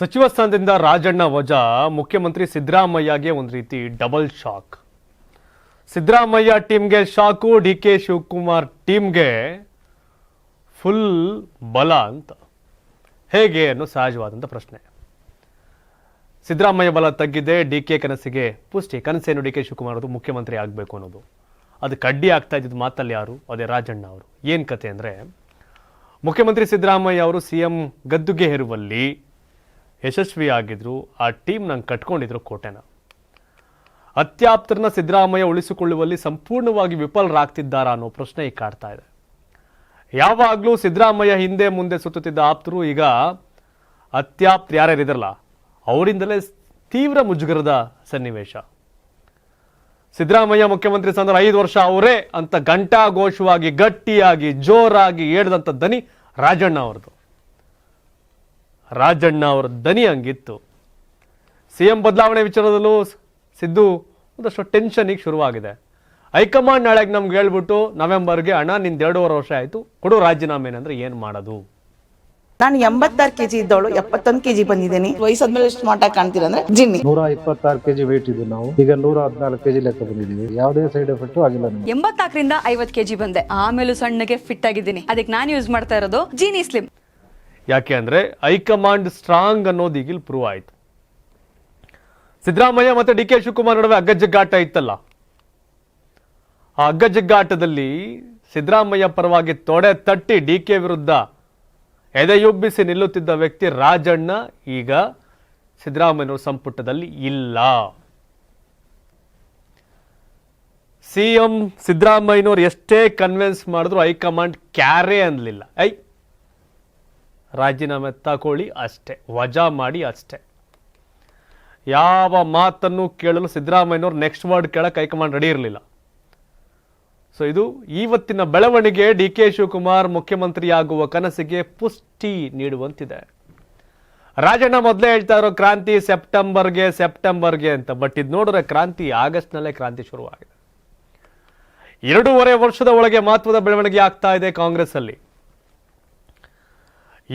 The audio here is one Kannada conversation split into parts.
ಸಚಿವ ಸ್ಥಾನದಿಂದ ರಾಜಣ್ಣ ವಜಾ, ಮುಖ್ಯಮಂತ್ರಿ ಸಿದ್ದರಾಮಯ್ಯಗೆ ಒಂದು ರೀತಿ ಡಬಲ್ ಶಾಕ್ ಸಿದ್ದರಾಮಯ್ಯ ಟೀಮ್ಗೆ ಶಾಕು, ಡಿ ಕೆ ಶಿವಕುಮಾರ್ ಟೀಮ್ಗೆ ಫುಲ್ ಬಲ ಅಂತ. ಹೇಗೆ ಅನ್ನೋ ಸಹಜವಾದಂಥ ಪ್ರಶ್ನೆ. ಸಿದ್ದರಾಮಯ್ಯ ಬಲ ತಗ್ಗಿದೆ, ಡಿ ಕೆ ಕನಸಿಗೆ ಪುಷ್ಟಿ. ಕನಸೇನು ಡಿ ಕೆ ಶಿವಕುಮಾರ್ ಅದು ಮುಖ್ಯಮಂತ್ರಿ ಆಗಬೇಕು ಅನ್ನೋದು. ಅದು ಕಡ್ಡಿ ಆಗ್ತಾ ಇದ್ದಿದ್ದು ಮಾತಲ್ಲಿ ಯಾರು? ಅದೇ ರಾಜಣ್ಣ ಅವರು. ಏನು ಕತೆ ಅಂದರೆ, ಮುಖ್ಯಮಂತ್ರಿ ಸಿದ್ದರಾಮಯ್ಯ ಅವರು ಸಿ ಎಂ ಗದ್ದುಗೆ ಹೇರುವಲ್ಲಿ ಯಶಸ್ವಿಯಾಗಿದ್ರು ಆ ಟೀಮ್ ನಂಗೆ ಕಟ್ಕೊಂಡಿದ್ರು ಕೋಟೆನ. ಅತ್ಯಾಪ್ತರನ್ನ ಸಿದ್ದರಾಮಯ್ಯ ಉಳಿಸಿಕೊಳ್ಳುವಲ್ಲಿ ಸಂಪೂರ್ಣವಾಗಿ ವಿಫಲರಾಗ್ತಿದ್ದಾರಾ ಅನ್ನೋ ಪ್ರಶ್ನೆ ಈಗ ಕಾಡ್ತಾ ಇದೆ. ಯಾವಾಗಲೂ ಸಿದ್ದರಾಮಯ್ಯ ಹಿಂದೆ ಮುಂದೆ ಸುತ್ತುತ್ತಿದ್ದ ಆಪ್ತರು ಈಗ ಅತ್ಯಾಪ್ತ ಯಾರ್ಯಾರಿದಾರಲ್ಲ, ಅವರಿಂದಲೇ ತೀವ್ರ ಮುಜುಗರದ ಸನ್ನಿವೇಶ. ಸಿದ್ದರಾಮಯ್ಯ ಮುಖ್ಯಮಂತ್ರಿ ಸಂದ್ರ ಐದು ವರ್ಷ ಅವರೇ ಅಂತ ಘಂಟಾಘೋಷವಾಗಿ ಗಟ್ಟಿಯಾಗಿ ಜೋರಾಗಿ ಹೇಳಿದಂಥ ದನಿ ರಾಜಣ್ಣ ಅವ್ರದ್ದು. ರಾಜಣ್ಣ ಅವರ ದನಿ ಹಂಗಿತ್ತು. ಸಿ ಎಂ ಬದಲಾವಣೆ ವಿಚಾರದಲ್ಲೂ ಸಿದ್ದು ಒಂದಷ್ಟು ಟೆನ್ಷನಿಗೆ ಶುರುವಾಗಿದೆ. ಹೈಕಮಾಂಡ್ ನಾಳೆಗೆ ನಮ್ಗೆ ಹೇಳ್ಬಿಟ್ಟು ನವೆಂಬರ್ಗೆ ಅಣ್ಣ ನಿಂದ ಎರಡೂವರೆ ವರ್ಷ ಆಯಿತು ಕೊಡು ರಾಜೀನಾಮೆ ಅಂದರೆ ಏನು ಮಾಡೋದು? ನಾನು ಎಂಬತ್ತಾರು ಕೆಜಿ ಇದ್ದವಳು ಎಪ್ಪತ್ತೊಂದು ಕೆಜಿ ಬಂದಿದ್ದೀನಿ. ವಯಸ್ಸಾದ್ಮೇಲೆ ಸ್ಮಾರ್ಟ್ ಆಗಿ ಕಾಣ್ತೀರ ಅಂದ್ರೆ ಜಿನ್ನಿ. ನೂರ ಇಪ್ಪತ್ತಾರು ಕೆಜಿ ವೇಟ್ ಇದ್ದು ನಾವು. ಈಗ ನೂರ ಹದಿನಾಲ್ಕು ಕೆಜಿ ಲೆಕ್ಕ ಬಂದಿದ್ದೀವಿ. ಯಾವುದೇ ಸೈಡ್ ಎಫೆಕ್ಟ್ ಆಗಿಲ್ಲ ಎಂಬತ್ನಾಲ್ಕರಿಂದ ಐವತ್ ಕೆಜಿ ಬಂದೆ. ಆಮೇಲೆ ಸಣ್ಣಗೆ ಫಿಟ್ ಆಗಿದ್ದೀನಿ. ಅದಕ್ಕೆ ನಾನು ಯೂಸ್ ಮಾಡ್ತಾ ಇರೋದು ಜೀನಿ ಸ್ಲಿಮ್ ಯಾಕೆ ಅಂದರೆ ಹೈಕಮಾಂಡ್ ಸ್ಟ್ರಾಂಗ್ ಅನ್ನೋದು ಈಗಿಲ್ಲಿ ಪ್ರೂವ್ ಆಯ್ತು. ಸಿದ್ದರಾಮಯ್ಯ ಮತ್ತೆ ಡಿ ಕೆ ಶಿವಕುಮಾರ್ ನಡುವೆ ಅಗ್ಗಜಗ್ಗಾಟ ಇತ್ತಲ್ಲ. ಆ ಅಗ್ಗಜಗ್ಗಾಟದಲ್ಲಿ ಸಿದ್ದರಾಮಯ್ಯ ಪರವಾಗಿ ತೊಡೆ ತಟ್ಟಿ ಡಿ ಕೆ ವಿರುದ್ಧ ಎದೆಯುಬ್ಬಿಸಿ ನಿಲ್ಲುತ್ತಿದ್ದ ವ್ಯಕ್ತಿ ರಾಜಣ್ಣ ಈಗ ಸಿದ್ದರಾಮಯ್ಯನವರ ಸಂಪುಟದಲ್ಲಿ ಇಲ್ಲ. ಸಿಎಂ ಸಿದ್ದರಾಮಯ್ಯನವ್ರು ಎಷ್ಟೇ ಕನ್ವಿನ್ಸ್ ಮಾಡಿದ್ರು ಹೈಕಮಾಂಡ್ ಕ್ಯಾರೇ ಅನ್ನಲಿಲ್ಲ. ಐ ರಾಜೀನಾಮೆ ತಗೊಳ್ಳಿ ಅಷ್ಟೇ, ವಜಾ ಮಾಡಿ ಅಷ್ಟೇ. ಯಾವ ಮಾತನ್ನು ಕೇಳಲು ಸಿದ್ದರಾಮಯ್ಯನವ್ರು ನೆಕ್ಸ್ಟ್ ವರ್ಡ್ ಕೇಳಕ್ಕೆ ಹೈಕಮಾಂಡ್ ರೆಡಿ ಇರಲಿಲ್ಲ. ಸೊ ಇದು ಇವತ್ತಿನ ಬೆಳವಣಿಗೆ, ಡಿ ಕೆ ಶಿವಕುಮಾರ್ ಮುಖ್ಯಮಂತ್ರಿಯಾಗುವ ಕನಸಿಗೆ ಪುಷ್ಟಿ ನೀಡುವಂತಿದೆ. ರಾಜಣ್ಣ ಮೊದಲೇ ಹೇಳ್ತಾ ಇರೋ ಕ್ರಾಂತಿ ಸೆಪ್ಟೆಂಬರ್ಗೆ ಸೆಪ್ಟೆಂಬರ್ಗೆ ಅಂತ ಬಟ್ ಇದು ನೋಡಿದ್ರೆ ಕ್ರಾಂತಿ ಆಗಸ್ಟ್ನಲ್ಲೇ ಕ್ರಾಂತಿ ಶುರುವಾಗಿದೆ. ಎರಡೂವರೆ ವರ್ಷದ ಒಳಗೆ ಮಹತ್ವದ ಬೆಳವಣಿಗೆ ಆಗ್ತಾ ಇದೆ ಕಾಂಗ್ರೆಸ್ ಅಲ್ಲಿ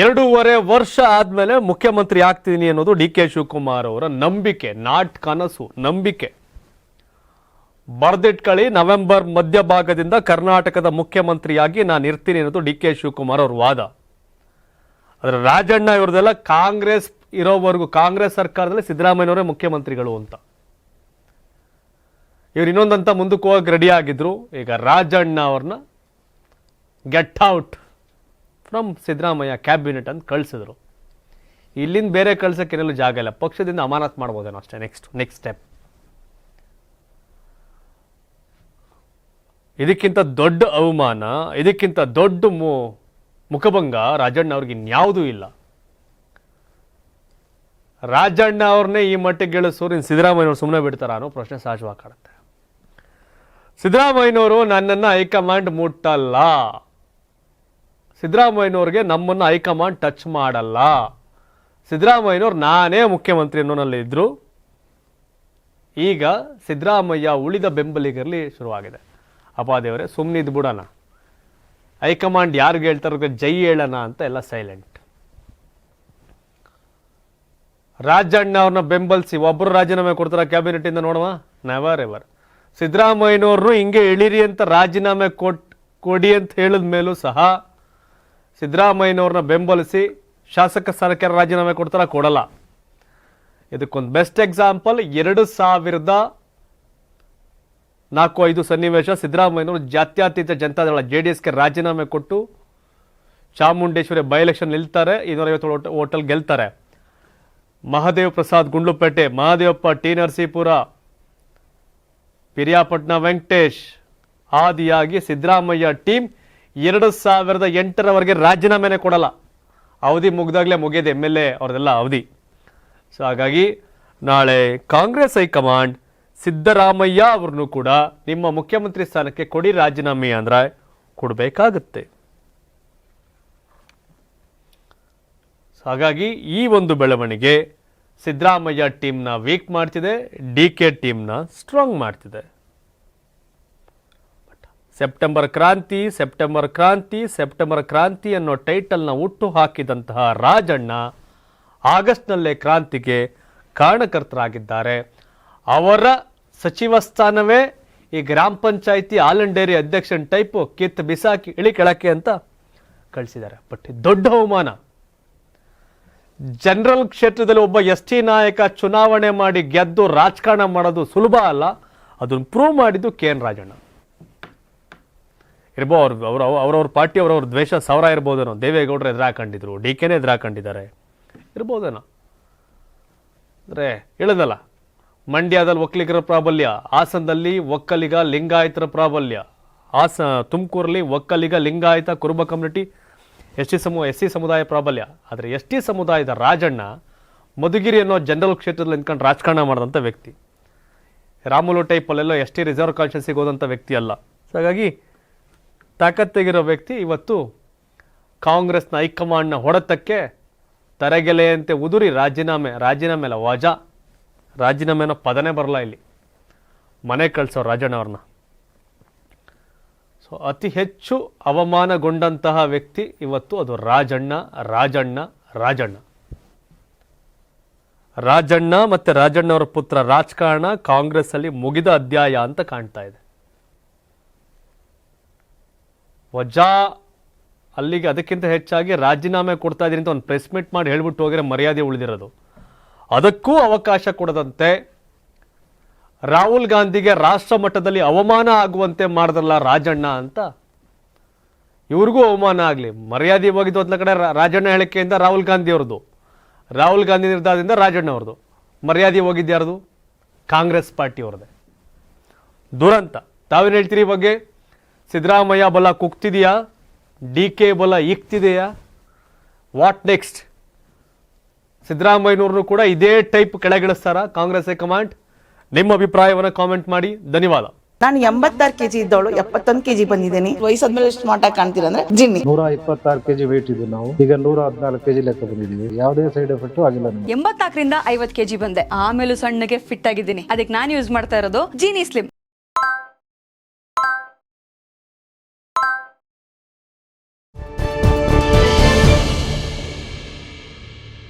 ಎರಡೂವರೆ ವರ್ಷ ಆದ್ಮೇಲೆ ಮುಖ್ಯಮಂತ್ರಿ ಆಗ್ತೀನಿ ಅನ್ನೋದು ಡಿ ಕೆ ಶಿವಕುಮಾರ್ ಅವರ ನಂಬಿಕೆ, ನಾಟ್ ಕನಸು, ನಂಬಿಕೆ. ಬರ್ದಿಟ್ಕಳಿ ನವೆಂಬರ್ ಮಧ್ಯಭಾಗದಿಂದ ಕರ್ನಾಟಕದ ಮುಖ್ಯಮಂತ್ರಿಯಾಗಿ ನಾನು ಇರ್ತೀನಿ ಅನ್ನೋದು ಡಿ ಕೆ ಶಿವಕುಮಾರ್ ಅವ್ರ ವಾದ. ಆದರೆ ರಾಜಣ್ಣ ಇವ್ರದೆಲ್ಲ ಕಾಂಗ್ರೆಸ್ ಇರೋವರೆಗೂ, ಕಾಂಗ್ರೆಸ್ ಸರ್ಕಾರದಲ್ಲಿ ಸಿದ್ದರಾಮಯ್ಯನವರೇ ಮುಖ್ಯಮಂತ್ರಿಗಳು ಅಂತ. ಇವ್ರು ಇನ್ನೊಂದಂತ ಮುಂದಕ್ಕೆ ಹೋಗಕ್ಕೆ ರೆಡಿ ಆಗಿದ್ರು. ಈಗ ರಾಜಣ್ಣ ಅವ್ರನ್ನ get out from Siddaramaiah cabinet ಅಂತ ಕಳಿಸಿದ್ರು. ಇಲ್ಲಿಂದ ಬೇರೆ ಕಳ್ಸಕ್ಕೆ ಏನೆಲ್ಲೂ ಜಾಗ ಇಲ್ಲ. ಪಕ್ಷದಿಂದ ಅಮಾನತ್ ಮಾಡ್ಬೋದೇನೋ ಅಷ್ಟೇ. ನೆಕ್ಸ್ಟ್ ನೆಕ್ಸ್ಟ್ ಸ್ಟೆಪ್ ಇದಕ್ಕಿಂತ ದೊಡ್ಡ ಅವಮಾನ, ಇದಕ್ಕಿಂತ ದೊಡ್ಡ ಮು, ಮುಖಭಂಗ ರಾಜಣ್ಣ ಅವ್ರಿಗೆ ಇನ್ಯಾವುದೂ ಇಲ್ಲ. ರಾಜಣ್ಣ ಅವ್ರನ್ನೇ ಈ ಮಟ್ಟಿಗೆ ಗೆಳಿಸೋರು ಇನ್ನು ಸಿದ್ದರಾಮಯ್ಯವ್ರು ಸುಮ್ಮನೆ ಬಿಡ್ತಾರ ಅನ್ನೋ ಪ್ರಶ್ನೆ ಸಹಜವಾಗಿ ಕಾಡುತ್ತೆ ಸಿದ್ದರಾಮಯ್ಯನವರು ನನ್ನನ್ನು ಹೈಕಮಾಂಡ್ ಮುಟ್ಟಲ್ಲ. ಸಿದ್ದರಾಮಯ್ಯನವ್ರಿಗೆ ನಮ್ಮನ್ನು ಹೈಕಮಾಂಡ್ ಟಚ್ ಮಾಡಲ್ಲ. ಸಿದ್ದರಾಮಯ್ಯನವ್ರು ನಾನೇ ಮುಖ್ಯಮಂತ್ರಿ ಅನ್ನೋನಲ್ಲಿ ಇದ್ರು. ಈಗ ಸಿದ್ದರಾಮಯ್ಯ ಉಳಿದ ಬೆಂಬಲಿಗರಲ್ಲಿ ಶುರುವಾಗಿದೆ. ಅಪಾದೇವರೇ ಸುಮ್ಮನಿದ್ದು ಬಿಡೋಣ. ಹೈಕಮಾಂಡ್ ಯಾರಿಗೆ ಹೇಳ್ತಾರೋ ಜೈ ಹೇಳೋಣ ಅಂತ ಎಲ್ಲ ಸೈಲೆಂಟ್ ರಾಜಣ್ಣ ಅವ್ರನ್ನ ಬೆಂಬಲಿಸಿ ಒಬ್ಬರು ರಾಜೀನಾಮೆ ಕೊಡ್ತಾರ ಕ್ಯಾಬಿನೆಟ್ ಇಂದ ನೋಡುವ? ನೆವರ್ ಎವರ್ ಸಿದ್ದರಾಮಯ್ಯನವ್ರನ್ನು ಹಿಂಗೆ ಇಳಿರಿ ಅಂತ ರಾಜೀನಾಮೆ ಕೊಟ್ ಕೊಡಿ ಅಂತ ಹೇಳಿದ ಮೇಲೂ ಸಹ ಸಿದ್ದರಾಮಯ್ಯನವ್ರನ್ನ ಬೆಂಬಲಿಸಿ ಶಾಸಕ ಸ್ಥಾನಕ್ಕೆ ರಾಜೀನಾಮೆ ಕೊಡ್ತಾರ ಕೊಡಲ್ಲ. ಇದಕ್ಕೊಂದು ಬೆಸ್ಟ್ ಎಕ್ಸಾಂಪಲ್ ಎರಡು ಸಾವಿರದ ನಾಲ್ಕು ಐದು ಸನ್ನಿವೇಶ ಸಿದ್ದರಾಮಯ್ಯನವರು ಜಾತ್ಯತೀತ ಜನತಾದಳ ಜೆ ಡಿ ಎಸ್ಗೆ ರಾಜೀನಾಮೆ ಕೊಟ್ಟು ಚಾಮುಂಡೇಶ್ವರಿ ಬೈ ಎಲೆಕ್ಷನ್ ನಿಲ್ತಾರೆ ಇನ್ನೂರೈವತ್ತೇಳು ಹೋಟೆಲ್ ಗೆಲ್ತಾರೆ. ಮಹಾದೇವ್ ಪ್ರಸಾದ್ ಗುಂಡ್ಲುಪೇಟೆ, ಮಹಾದೇವಪ್ಪ ಟಿ ನರಸೀಪುರ ಪಿರಿಯಾಪಟ್ನ ವೆಂಕಟೇಶ್, ಆದಿಯಾಗಿ ಸಿದ್ದರಾಮಯ್ಯ ಟೀಮ್ ಎರಡು ಸಾವಿರದ ಎಂಟರವರೆಗೆ ರಾಜೀನಾಮೆನೇ ಕೊಡಲ್ಲ. ಅವಧಿ ಮುಗ್ದಾಗಲೇ ಮುಗಿಯೋದು ಎಂ ಎಲ್ ಎ ಅವ್ರದೆಲ್ಲ ಅವಧಿ. ಸೊ ಹಾಗಾಗಿ ನಾಳೆ ಕಾಂಗ್ರೆಸ್ ಹೈಕಮಾಂಡ್ ಸಿದ್ದರಾಮಯ್ಯ ಅವ್ರನ್ನೂ ಕೂಡ ನಿಮ್ಮ ಮುಖ್ಯಮಂತ್ರಿ ಸ್ಥಾನಕ್ಕೆ ಕೊಡಿ ರಾಜೀನಾಮೆ ಅಂದ್ರೆ ಕೊಡಬೇಕಾಗುತ್ತೆ. ಹಾಗಾಗಿ ಈ ಒಂದು ಬೆಳವಣಿಗೆ ಸಿದ್ದರಾಮಯ್ಯ ಟೀಮ್ನ ವೀಕ್ ಮಾಡ್ತಿದೆ, ಡಿ ಕೆ ಟೀಮ್ನ ಸ್ಟ್ರಾಂಗ್ ಮಾಡ್ತಿದೆ. ಸೆಪ್ಟೆಂಬರ್ ಕ್ರಾಂತಿ ಸೆಪ್ಟೆಂಬರ್ ಕ್ರಾಂತಿ ಸೆಪ್ಟೆಂಬರ್ ಕ್ರಾಂತಿ ಅನ್ನೋ ಟೈಟಲ್ನ ಹುಟ್ಟು ಹಾಕಿದಂತಹ ರಾಜಣ್ಣ ಆಗಸ್ಟ್ನಲ್ಲೇ ಕ್ರಾಂತಿಗೆ ಕಾರಣಕರ್ತರಾಗಿದ್ದಾರೆ. ಅವರ ಸಚಿವ ಸ್ಥಾನವೇ ಈ ಗ್ರಾಮ ಪಂಚಾಯಿತಿ ಆಲಂಡೇರಿ ಅಧ್ಯಕ್ಷನ ಟೈಪು ಕಿತ್ತು ಬಿಸಾಕಿ ಇಳಿ ಕೆಳಕ್ಕೆ ಅಂತ ಕಳಿಸಿದ್ದಾರೆ. ಬಟ್ ದೊಡ್ಡ ಅವಮಾನ. ಜನರಲ್ ಕ್ಷೇತ್ರದಲ್ಲಿ ಒಬ್ಬ ಎಸ್ ಟಿ ನಾಯಕ ಚುನಾವಣೆ ಮಾಡಿ ಗೆದ್ದು ರಾಜಕಾರಣ ಮಾಡೋದು ಸುಲಭ ಅಲ್ಲ. ಅದನ್ನು ಪ್ರೂವ್ ಮಾಡಿದ್ದು ಕೆ ಎನ್ ರಾಜಣ್ಣ. ಇರ್ಬೋ, ಅವ್ರ ಅವ್ರ ಅವ್ರವ್ರ ಪಾರ್ಟಿ, ಅವ್ರವ್ರ ದ್ವೇಷ ಸಾವಿರ ಇರ್ಬೋದೇನೋ. ದೇವೇಗೌಡರು ಎದುರಾಕೊಂಡಿದ್ರು, ಡಿ ಕೆನೇ ಎದುರು ಹಾಕೊಂಡಿದ್ದಾರೆ ಇರ್ಬೋದೇನೋ. ಅಂದರೆ, ಹೇಳದಲ್ಲ, ಮಂಡ್ಯದಲ್ಲಿ ಒಕ್ಕಲಿಗರ ಪ್ರಾಬಲ್ಯ, ಹಾಸನದಲ್ಲಿ ಒಕ್ಕಲಿಗ ಲಿಂಗಾಯತರ ಪ್ರಾಬಲ್ಯ, ಹಾಸ, ತುಮಕೂರಲ್ಲಿ Vokkaliga Lingayat Kuruba community S T ಸಮೂಹ ಎಸ್ ಸಿ ಸಮುದಾಯ ಪ್ರಾಬಲ್ಯ. ಆದರೆ ಎಸ್ ಟಿ ಸಮುದಾಯದ ರಾಜಣ್ಣ ಮಧುಗಿರಿ ಅನ್ನೋ ಜನರಲ್ ಕ್ಷೇತ್ರದಲ್ಲಿ ನಿಂತ್ಕೊಂಡು ರಾಜಕಾರಣ ಮಾಡಿದಂಥ ವ್ಯಕ್ತಿ. ರಾಮುಲು ಟೈಪಲ್ಲೆಲ್ಲೋ ಎಸ್ ಟಿ ರಿಸರ್ವ್ ಕಾನ್ಷನ್ಸಿಗೆ ಹೋದಂಥ ವ್ಯಕ್ತಿ ಅಲ್ಲ ಹಾಗಾಗಿ ತಾಕತ್ತಿಗಿರೋ ವ್ಯಕ್ತಿ ಇವತ್ತು ಕಾಂಗ್ರೆಸ್ನ ಹೈಕಮಾಂಡ್ನ ಹೊಡೆತಕ್ಕೆ ತರಗೆಲೆಯಂತೆ ಉದುರಿ ರಾಜೀನಾಮೆ ರಾಜೀನಾಮೆ ಅಲ್ಲ, ವಜಾ. ರಾಜೀನಾಮೆ ಅನ್ನೋ ಪದನೇ ಬರಲ್ಲ ಇಲ್ಲಿ. ಮನೆ ಕಳಿಸೋ ರಾಜಣ್ಣ ಅವ್ರನ್ನ. ಸೊ ಅತಿ ಹೆಚ್ಚು ಅವಮಾನಗೊಂಡಂತಹ ವ್ಯಕ್ತಿ ಇವತ್ತು ಅದು ರಾಜಣ್ಣ ರಾಜಣ್ಣ ರಾಜಣ್ಣ. ರಾಜಣ್ಣ ಮತ್ತು ರಾಜಣ್ಣವರ ಪುತ್ರ ರಾಜಕಾರಣ ಕಾಂಗ್ರೆಸ್ಸಲ್ಲಿ ಮುಗಿದ ಅಧ್ಯಾಯ ಅಂತ ಕಾಣ್ತಾ ಇದೆ. ವಜಾ ಅಲ್ಲಿಗೆ ಅದಕ್ಕಿಂತ ಹೆಚ್ಚಾಗಿ ರಾಜೀನಾಮೆ ಕೊಡ್ತಾ ಇದ್ದೀನಿ ಅಂತ ಒಂದು ಪ್ರೆಸ್ ಮೀಟ್ ಮಾಡಿ ಹೇಳ್ಬಿಟ್ಟು ಹೋಗಿರೋ ಮರ್ಯಾದೆ ಉಳಿದಿರೋದು. ಅದಕ್ಕೂ ಅವಕಾಶ ಕೊಡದಂತೆ ರಾಹುಲ್ ಗಾಂಧಿಗೆ ರಾಷ್ಟ್ರ ಮಟ್ಟದಲ್ಲಿ ಅವಮಾನ ಆಗುವಂತೆ ಮಾಡಿದ್ರಲ್ಲ ರಾಜಣ್ಣ ಅಂತ ಇವ್ರಿಗೂ ಅವಮಾನ ಆಗಲಿ. ಮರ್ಯಾದೆ ಹೋಗಿದ್ದು ಒಂದು ಕಡೆ ರಾಜಣ್ಣ ಹೇಳಿಕೆಯಿಂದ ರಾಹುಲ್ ಗಾಂಧಿ ಅವ್ರದ್ದು. ರಾಹುಲ್ ಗಾಂಧಿ ನಿರ್ಧಾರದಿಂದ ರಾಜಣ್ಣ ಅವ್ರದ್ದು. ಮರ್ಯಾದೆ ಹೋಗಿದ್ದು ಯಾರ್ದು? ಕಾಂಗ್ರೆಸ್ ಪಾರ್ಟಿ ಅವ್ರದ್ದೇ. ದುರಂತ. ತಾವೇನು ಹೇಳ್ತೀರಿ ಈ ಬಗ್ಗೆ? ಸಿದ್ದರಾಮಯ್ಯ ಬಲ ಕುಗ್ತಿದೆಯಾ? ಡಿ ಕೆ ಬಲ ಇಕ್ತಿದೆಯಾ ವಾಟ್ ನೆಕ್ಸ್ಟ್ ಸಿದ್ದರಾಮಯ್ಯನವ್ರನ್ನು ಕೂಡ ಇದೇ ಟೈಪ್ ಕೆಳಗಿಳಿಸ್ತಾರ ಕಾಂಗ್ರೆಸ್ ಕಮಾಂಡ್ ನಿಮ್ಮ ಅಭಿಪ್ರಾಯವನ್ನು ಕಾಮೆಂಟ್ ಮಾಡಿ. ಧನ್ಯವಾದ. ನಾನು ಎಂಬತ್ತಾರು ಕೆಜಿ ಇದ್ದವಳು ಎಪ್ಪತ್ತೊಂದು ಕೆಜಿ ಬಂದಿದ್ದೀನಿ. ವಯಸ್ಸಾದ್ಮೇಲೆ ಎಷ್ಟು ಮಾಟ ಕಾಣ್ತೀರ ಅಂದ್ರೆ ಜಿನ್ನಿ. ನೂರ ಇಪ್ಪತ್ತಾರು ಕೆಜಿ ವೇಟ್ ಇದ್ದು ನಾವು. ಈಗ ನೂರ ಹದಿನಾಲ್ಕು ಕೆಜಿ ಲೆಕ್ಕ ಬಂದಿದ್ದೀವಿ. ಯಾವುದೇ ಸೈಡ್ ಎಫೆಕ್ಟ್ ಆಗಿಲ್ಲ ಎಂಬತ್ನಾಲ್ಕರಿಂದ ಐವತ್ ಕೆಜಿ ಬಂದೆ. ಆಮೇಲೆ ಸಣ್ಣಗೆ ಫಿಟ್ ಆಗಿದ್ದೀನಿ. ಅದಕ್ಕೆ ನಾನು ಯೂಸ್ ಮಾಡ್ತಾ ಇರೋದು ಜೀನಿ ಸ್ಲಿಮ್